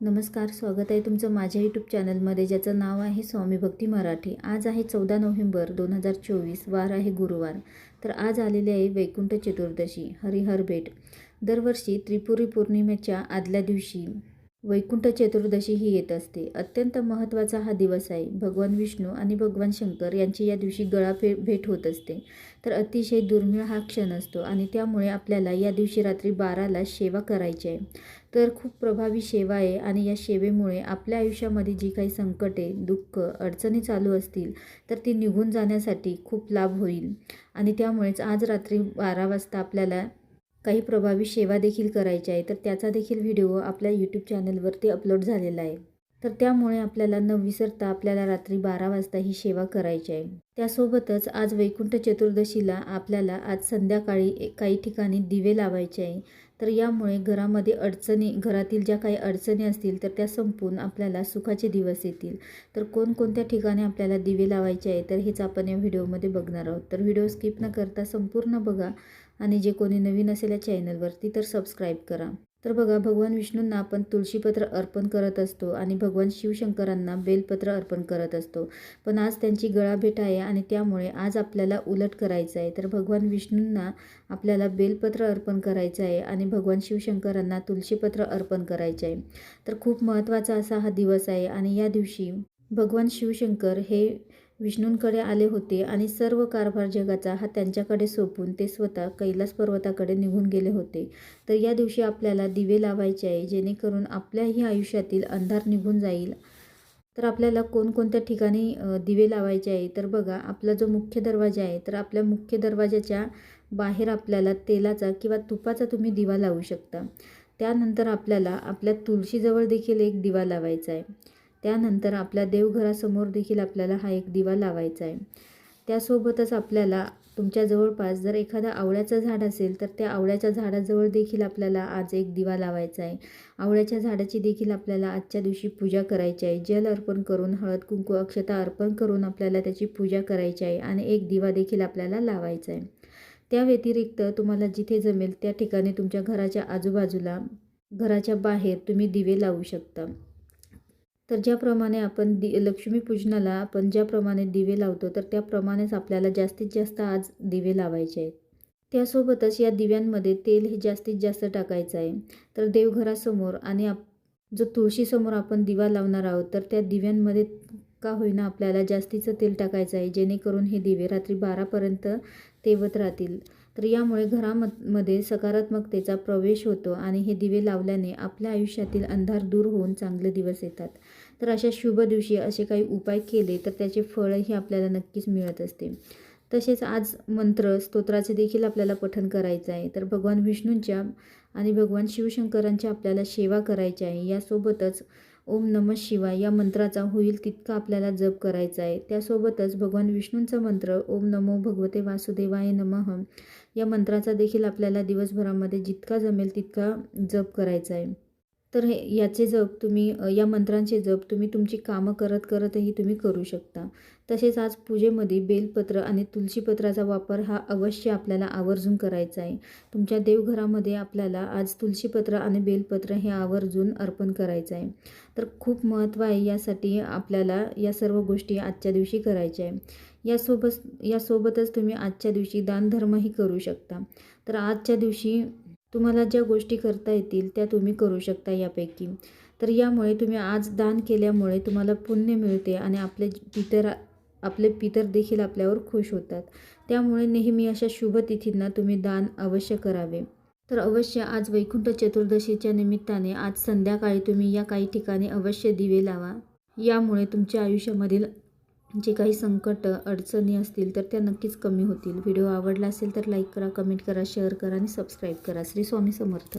नमस्कार स्वागत आहे तुमचं माझ्या यूट्यूब चॅनलमध्ये ज्याचं नाव आहे स्वामी भक्ती मराठी. आज आहे चौदा नोव्हेंबर दोन हजार चोवीस वार आहे गुरुवार. तर आज आलेले आहे वैकुंठ चतुर्दशी हरिहर भेट. दरवर्षी त्रिपुरी पौर्णिमेच्या आदल्या दिवशी वैकुंठ चतुर्दशी ही येत असते. अत्यंत महत्त्वाचा हा दिवस आहे. भगवान विष्णू आणि भगवान शंकर यांची या दिवशी गळा फे भेट होत असते. तर अतिशय दुर्मिळ हा क्षण असतो आणि त्यामुळे आपल्याला या दिवशी रात्री बाराला सेवा करायची आहे. तर खूप प्रभावी सेवा आहे आणि या सेवेमुळे आपल्या आयुष्यामध्ये जी काही संकटे दुःख अडचणी चालू असतील तर ती निघून जाण्यासाठी खूप लाभ होईल. आणि त्यामुळेच आज रात्री बारा वाजता आपल्याला काही प्रभावी सेवा देखील करायच्या आहे तर त्याचा देखील व्हिडिओ आपल्या यूट्यूब चॅनलवरती अपलोड झालेला आहे. तर त्यामुळे आपल्याला न विसरता आपल्याला रात्री बारा वाजता ही सेवा करायची आहे. त्यासोबतच आज वैकुंठ चतुर्दशीला आपल्याला आज संध्याकाळी ए- काही ठिकाणी दिवे लावायचे आहे. तर यामुळे घरामध्ये अडचणी घरातील ज्या काही अडचणी असतील तर त्या संपून आपल्याला सुखाचे दिवस येतील. तर कोणकोणत्या ठिकाणी आपल्याला दिवे लावायचे आहे तर हेच आपण या व्हिडिओमध्ये बघणार आहोत. तर व्हिडिओ स्किप न करता संपूर्ण बघा आणि जे कोणी नवीन असेल या चॅनलवरती तर सबस्क्राईब करा. तर बघा भगवान विष्णूंना आपण तुळशीपत्र अर्पण करत असतो आणि भगवान शिवशंकरांना बेलपत्र अर्पण करत असतो. पण आज त्यांची गळाभेट आहे आणि त्यामुळे आज आपल्याला उलट करायचं आहे. तर भगवान विष्णूंना आपल्याला बेलपत्र अर्पण करायचं आहे आणि भगवान शिवशंकरांना तुळशीपत्र अर्पण करायचं आहे. तर खूप महत्त्वाचा असा हा दिवस आहे आणि या दिवशी भगवान शिवशंकर हे विष्णूंकडे आले होते आणि सर्व कारभार जगाचा हा त्यांच्याकडे सोपून ते स्वतः कैलास पर्वताकडे निघून गेले होते. तर या दिवशी आपल्याला दिवे लावायचे आहे जेणेकरून आपल्याही आयुष्यातील अंधार निघून जाईल. तर आपल्याला कोणकोणत्या ठिकाणी दिवे लावायचे आहे? तर बघा आपला जो मुख्य दरवाजा आहे तर आपल्या मुख्य दरवाजाच्या बाहेर आपल्याला तेलाचा किंवा तुपाचा तुम्ही दिवा लावू शकता. त्यानंतर आपल्याला आपल्या तुळशीजवळ देखील एक दिवा लावायचा आहे. त्यानंतर आपल्या देवघरासमोर देखील आपल्याला हा एक दिवा लावायचा आहे. त्यासोबतच आपल्याला तुमच्या जवळपास जर एखादा आवळ्याचं झाड असेल तर त्या आवळ्याच्या झाडाजवळ देखील आपल्याला आज एक दिवा लावायचा आहे. आवळ्याच्या झाडाची देखील आपल्याला आजच्या दिवशी पूजा करायची आहे. जल अर्पण करून हळद कुंकू अक्षता अर्पण करून आपल्याला त्याची पूजा करायची आहे आणि एक दिवा देखील आपल्याला लावायचा आहे. त्या व्यतिरिक्त तुम्हाला जिथे जमेल त्या ठिकाणी तुमच्या घराच्या आजूबाजूला घराच्या बाहेर तुम्ही दिवे लावू शकता. तर ज्याप्रमाणे आपण दि लक्ष्मीपूजनाला आपण ज्याप्रमाणे दिवे लावतो तर त्याप्रमाणेच आपल्याला जास्तीत जास्त आज दिवे लावायचे आहेत. त्यासोबतच या दिव्यांमध्ये तेल हे जास्तीत जास्त टाकायचं आहे. तर देवघरासमोर आणि आप जो तुळशीसमोर आपण दिवा लावणार आहोत तर त्या दिव्यांमध्ये का होईना आपल्याला जास्तीचं तेल टाकायचं आहे जेणेकरून हे दिवे रात्री बारापर्यंत तेवत राहतील. तर यामुळे घरामध्ये सकारात्मकतेचा प्रवेश होतो आणि हे दिवे लावल्याने आपल्या आयुष्यातील अंधार दूर होऊन चांगले दिवस येतात. तर अशा शुभ दिवशी असे काही उपाय केले तर त्याचे फळही आपल्याला नक्कीच मिळत असते. तसेच आज मंत्र स्तोत्राचे देखील आपल्याला पठन करायचं आहे. तर भगवान विष्णूंच्या आणि भगवान शिवशंकरांच्या आपल्याला सेवा करायची आहे. यासोबतच ओम नम शिवाय या मंत्राचा होईल तितका आपल्याला जप करायचा आहे. त्यासोबतच भगवान विष्णूंचा मंत्र ओम नमो भगवते वासुदेवाय नमः या मंत्राचा देखील आपल्याला दिवसभरामध्ये जितका जमेल तितका जप करायचा आहे. तर हे याचे जप तुम्ही या मंत्रांचे जप तुम्ही तुमची कामं करत करतही तुम्ही करू शकता. तसेच आज पूजेमध्ये बेलपत्र आणि तुळशीपत्राचा वापर हा अवश्य आपल्याला आवर्जून करायचा आहे. तुमच्या देवघरामध्ये आपल्याला आज तुळशीपत्र आणि बेलपत्र हे आवर्जून अर्पण करायचं आहे. तर खूप महत्त्व आहे यासाठी आपल्याला या सर्व गोष्टी आजच्या दिवशी करायच्या आहे. यासोबत यासोबतच तुम्ही आजच्या दिवशी दानधर्मही करू शकता. तर आजच्या दिवशी तुम्हाला ज्या गोष्टी करता येतील त्या तुम्ही करू शकता यापैकी. तर यामुळे तुम्ही आज दान केल्यामुळे तुम्हाला पुण्य मिळते आणि आपले पितर आपले पितर देखील आपल्यावर खुश होतात. त्यामुळे नेहमी अशा शुभ तिथींना तुम्ही दान अवश्य करावे. तर अवश्य आज वैकुंठ चतुर्दशीच्या निमित्ताने आज संध्याकाळी तुम्ही या काही ठिकाणी अवश्य दिवे लावा. यामुळे तुमच्या आयुष्यामधील जे काही संकट अडचणी असतील तर त्या नक्कीच कमी होतील. व्हिडिओ आवडला असेल तर लाईक करा कमेंट करा शेअर करा आणि सबस्क्राईब करा. श्री स्वामी समर्थ.